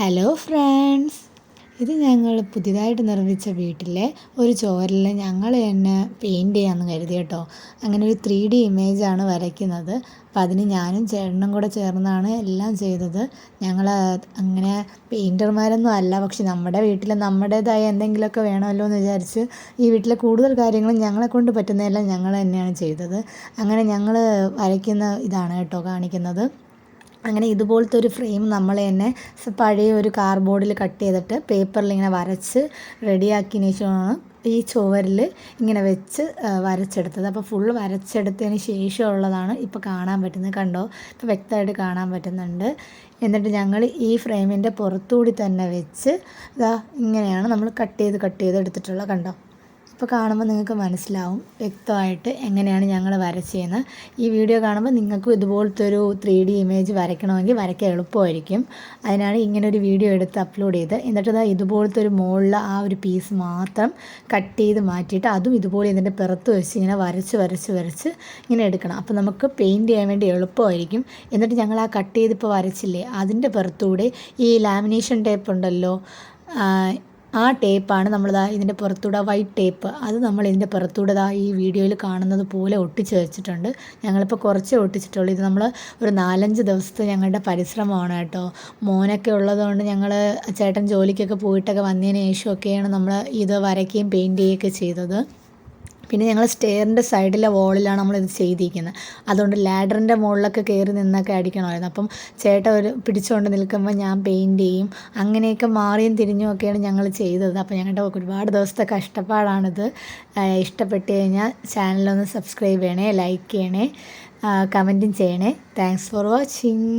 Hello friends ഇത് ഞങ്ങൾ പുതിയതായിട്ട് നിർമ്മിച്ച വീട്ടിലെ ഒരു ചോരൽ ഞങ്ങൾ തന്നെ പെയിന്റ് ചെയ്യാമെന്ന് കരുതി കേട്ടോ. അങ്ങനെ ഒരു ത്രീ ഡി ഇമേജാണ് വരയ്ക്കുന്നത്. അപ്പോൾ അതിന് ഞാനും ചേട്ടനും കൂടെ ചേർന്നാണ് എല്ലാം ചെയ്തത്. ഞങ്ങൾ അങ്ങനെ പെയിന്റർമാരൊന്നും അല്ല പക്ഷെ നമ്മുടെ വീട്ടിൽ നമ്മുടേതായ എന്തെങ്കിലുമൊക്കെ വേണമല്ലോ എന്ന് വിചാരിച്ച് ഈ വീട്ടിലെ കൂടുതൽ കാര്യങ്ങളും ഞങ്ങളെ കൊണ്ട് പറ്റുന്നതെല്ലാം ഞങ്ങൾ തന്നെയാണ് ചെയ്തത്. അങ്ങനെ ഞങ്ങൾ വരയ്ക്കുന്ന ഇതാണ് കേട്ടോ കാണിക്കുന്നത്. അങ്ങനെ ഇതുപോലത്തെ ഒരു ഫ്രെയിം നമ്മൾ തന്നെ പഴയ ഒരു കാർഡ്ബോർഡിൽ കട്ട് ചെയ്തിട്ട് പേപ്പറിൽ ഇങ്ങനെ വരച്ച് റെഡിയാക്കിയതിന് ശേഷമാണ് ഈ ചുവരിൽ ഇങ്ങനെ വെച്ച് വരച്ചെടുത്തത്. അപ്പോൾ ഫുൾ വരച്ചെടുത്തതിന് ശേഷമുള്ളതാണ് ഇപ്പോൾ കാണാൻ പറ്റുന്നത്. കണ്ടോ? ഇപ്പോൾ വ്യക്തമായിട്ട് കാണാൻ പറ്റുന്നുണ്ട്. എന്നിട്ട് ഞങ്ങൾ ഈ ഫ്രെയിമിന്റെ പുറത്തുകൂടി തന്നെ വെച്ച് ഇതാ ഇങ്ങനെയാണ് നമ്മൾ കട്ട് ചെയ്ത് കട്ട് ചെയ്ത് എടുത്തിട്ടുള്ളത്. കണ്ടോ? ഇപ്പോൾ കാണുമ്പോൾ നിങ്ങൾക്ക് മനസ്സിലാവും വ്യക്തമായിട്ട് എങ്ങനെയാണ് ഞങ്ങൾ വരച്ചതെന്ന് ഈ വീഡിയോ കാണുമ്പോൾ നിങ്ങൾക്കും ഇതുപോലത്തെ ഒരു ത്രീ ഡി ഇമേജ് വരയ്ക്കണമെങ്കിൽ വരയ്ക്കാൻ എളുപ്പമായിരിക്കും. അതിനാണ് ഇങ്ങനെ ഒരു വീഡിയോ എടുത്ത് അപ്ലോഡ് ചെയ്ത് എന്നിട്ട് ഇതാ ഇതുപോലത്തെ ഒരു മുകളിൽ ആ ഒരു പീസ് മാത്രം കട്ട് ചെയ്ത് മാറ്റിയിട്ട് അതും ഇതുപോലെ ഇതിന്റെ പിറത്ത് വെച്ച് ഇങ്ങനെ വരച്ച് വരച്ച് വരച്ച് ഇങ്ങനെ എടുക്കണം. അപ്പോൾ നമുക്ക് പെയിന്റ് ചെയ്യാൻ വേണ്ടി എളുപ്പമായിരിക്കും. എന്നിട്ട് ഞങ്ങൾ ആ കട്ട് ചെയ്തിപ്പോൾ വരച്ചില്ലേ? അതിന്റെ പുറത്തൂടെ ഈ ലാമിനേഷൻ ടേപ്പ് ഉണ്ടല്ലോ ആ ടേപ്പാണ് നമ്മളിതാ ഇതിന്റെ പുറത്തൂടെ വൈറ്റ് ടേപ്പ്. അത് നമ്മൾ ഇതിന്റെ പുറത്തൂടെ ഇതാ ഈ വീഡിയോയിൽ കാണുന്നത് പോലെ ഒട്ടിച്ച് വെച്ചിട്ടുണ്ട്. ഞങ്ങളിപ്പോൾ കുറച്ചേ ഒട്ടിച്ചിട്ടുള്ളൂ. ഇത് നമ്മൾ ഒരു നാലഞ്ച് ദിവസത്തെ ഞങ്ങളുടെ പരിശ്രമമാണ് കേട്ടോ. മോനൊക്കെ ഉള്ളതുകൊണ്ട് ഞങ്ങൾ ചേട്ടൻ ജോലിക്കൊക്കെ പോയിട്ടൊക്കെ വന്നതിന് ശേഷമൊക്കെയാണ് നമ്മൾ ഇത് വരയ്ക്കുകയും പെയിന്റ് ചെയ്യുകയൊക്കെ ചെയ്തത്. പിന്നെ ഞങ്ങൾ സ്റ്റെയറിന്റെ സൈഡിലെ വോളിലാണ് നമ്മളിത് ചെയ്തിരിക്കുന്നത് അതുകൊണ്ട് ലാഡറിന്റെ മുകളിലൊക്കെ കയറി നിന്നൊക്കെ അടിക്കണമായിരുന്നു. അപ്പം ചേട്ടൻ ഒരു പിടിച്ചുകൊണ്ട് നിൽക്കുമ്പോൾ ഞാൻ പെയിന്റ് ചെയ്യും. അങ്ങനെയൊക്കെ മാറിയും തിരിഞ്ഞും ഒക്കെയാണ് ഞങ്ങൾ ചെയ്തത്. അപ്പോൾ ഞങ്ങളുടെ ഒരുപാട് ദിവസത്തെ കഷ്ടപ്പാടാണിത്. ഇഷ്ടപ്പെട്ട് കഴിഞ്ഞാൽ ചാനലൊന്ന് സബ്സ്ക്രൈബ് ചെയ്യണേ ലൈക്ക് ചെയ്യണേ കമന്റും ചെയ്യണേ. Thanks for watching